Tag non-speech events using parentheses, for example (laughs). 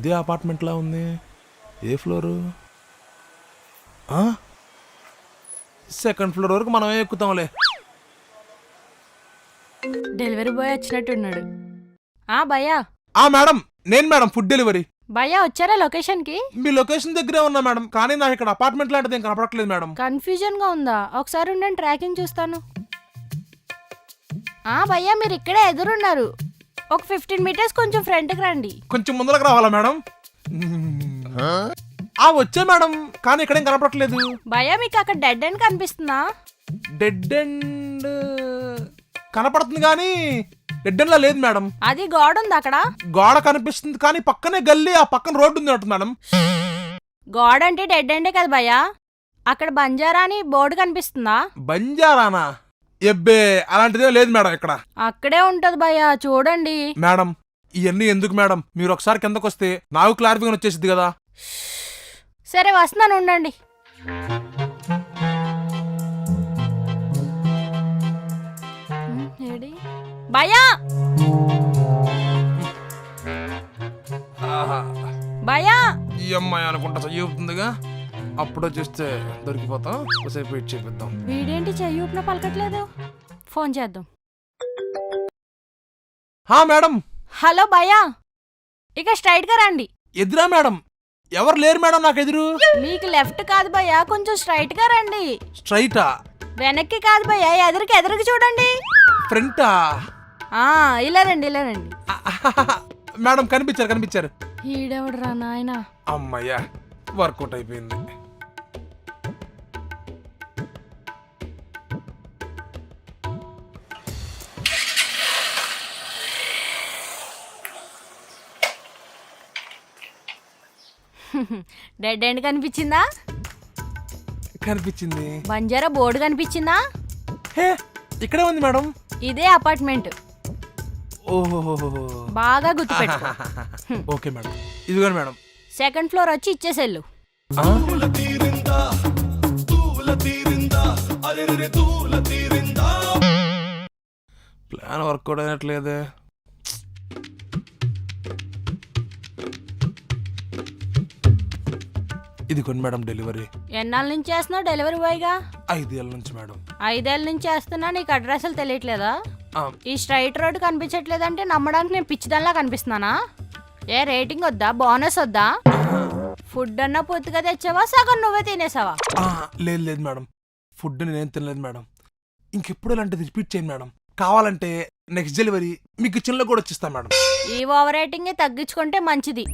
ఇదే అపార్ట్మెంట్లా ఉంది? ఏ floor? Second floor వరకు మనమే ఎక్కుతాంలే. Delivery boy వచ్చినట్టున్నాడు. ఆ భయ్యా. ఆ మేడం. నేను మేడం ఫుడ్ డెలివరీ. భయ్యా వచ్చారా లొకేషన్కి మీ లొకేషన్ దగ్గరే ఉన్నా మేడం కానీ నాకు ఇక్కడ అపార్ట్మెంట్ లాంటిది ఏం కనపడట్లేదు మేడం. కన్ఫ్యూజన్గా ఉందా? ఒకసారి ఉండండి ట్రాకింగ్ చూస్తాను. ఆ భయ్యా మీరు ఇక్కడే ఎదురున్నారు. ఒక ఫిఫ్టీన్ మీటర్స్ కొంచెం ఫ్రంట్కి రండి. కొంచెం ముందరకు రావాలా మేడం? ఆ వచ్చే మేడం. కానీ ఇక్కడేం కనపడట్లేదు. భయ్యా మీకు అక్కడ డెడ్ ఎండ్ కనిపిస్తుందా? డెడ్ ఎండ్ కనపడుతుంది కానీ డెడ్ ఎండ్ లా లేదు మేడం. అది గోడ ఉంది అక్కడ? గోడ కనిపిస్తుంది కానీ పక్కనే గల్లీ ఆ పక్కన రోడ్డు ఉంది అంటుంది మేడం. గోడ అంటే డెడ్ ఎండే కదా భయ్యా. అక్కడ బంజారా అని బోర్డు కనిపిస్తుందా? బంజారానా? ఎబ్బే అలాంటిదే లేదు మేడం ఇక్కడ. అక్కడే ఉంటది భయ్యా చూడండి. మేడం ఇవన్నీ ఎందుకు మేడం? మీరు ఒకసారి కిందకు వస్తే నాకు క్లారిఫికేషన్ వచ్చేసింది కదా. సరే వస్తున్నాను ఉండండి. ఈ అమ్మాయి అనుకుంటా చెయ్యుతుందిగా అప్పుడే చూస్తే దొరికిపోతాం. ఒకసేపు వెయిట్ చేపిద్దాం. వీడేంటి చెయ్యి ఊపిన పలకట్లేదు? ఫోన్ చేద్దాం. హా మేడం! హలో భయ్యా! ఇక స్ట్రైట్గా రండి. ఎదురా మేడం? ఎవరు లేరు మేడం నాకు ఎదురు? మీకు లెఫ్ట్ కాదు భయ్యా. కొంచెం స్ట్రైట్గా రండి. స్ట్రైటా వెనక్కి కాదు భయ్యా. ఎదురుకి ఎదురుకి చూడండి. ఫ్రంటా ఆ ఇలా రండి ఇలా రండి. మేడం కనిపించారు కనిపించారు. ఈడెవడరా నాయనా? అమ్మయ్యా వర్కౌట్ అయిపోయింది. డెడ్ ఎండ్ కనిపించిందా? కనిపించింది. బంజారా బోర్డు కనిపించిందా? హే ఇక్కడే ఉంది మేడం. ఇదే అపార్ట్మెంట్. ఓహో బాగా గుర్తుపెట్టు (laughs) ఓకే మేడం. ఇదిగోండి మేడం. సెకండ్ ఫ్లోర్ వచ్చి ఇచ్చేసేళ్ళు. ఆ? ప్లాన్ వర్కౌట్ అయినట్లేదే. ఇది కొన్ని మేడం డెలివరీ. ఎన్నాళ్ళ నుంచి చేస్తున్నావు డెలివరీ బాయ్గా? ఐదేళ్ళ నుంచి మేడం. ఐదేళ్ళ నుంచి చేస్తున్నా నీకు అడ్రస్లు తెలియట్లేదా? ఆ, ఈ స్ట్రైట్ రోడ్ కనిపించట్లేదంటే నమ్మడానికి నేను పిచ్చిదానిలా కనిపిస్తున్నానా? ఏ రేటింగ్ వద్దా? బోనస్ వద్దా? ఫుడ్ అన్నా పొత్తుగా తెచ్చావా? సగం నువ్వే తినేసావా? ఆ, లేదు లేదు మేడం. ఫుడ్ నేనేం తినలేదు మేడం. ఇంకెప్పుడు ఇలాంటిది రిపీట్ చేయండి మేడం. కావాలంటే నెక్స్ట్ డెలివరీ మీకు చిన్న కూడా వచ్చిస్తాను మేడం. ఈ ఓవర్ రేటింగ్ తగ్గించుకుంటే మంచిది.